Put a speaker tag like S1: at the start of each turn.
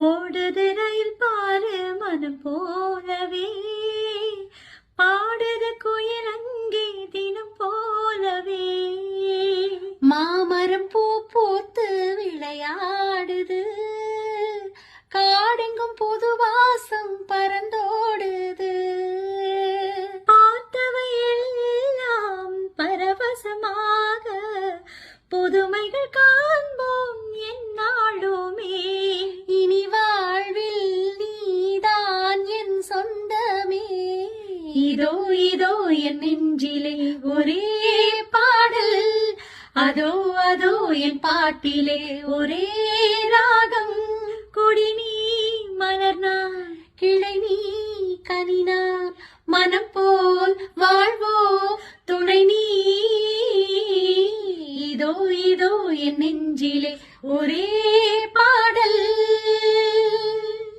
S1: ஓடுது ரயில் பாரு மனம் போலவே. பாடுது குயில் அங்கே தினம் போலவே. மாமரம் பூ பூத்து விளையாடுது. காடெங்கும் புது வாசம் பறந்தோடுது. பார்த்தவை எல்லாம் பரவசமாக புது இதோ இதோ என் நெஞ்சிலே ஒரே பாடல். அதோ அதோ என் பாட்டிலே ஒரே ராகம். கொடி நீ மலர்னார் கிளை நீ கனினார் மனம் போல் வாழ்வோ துணை நீ. இதோ இதோ என் நெஞ்சிலே ஒரே பாடல்.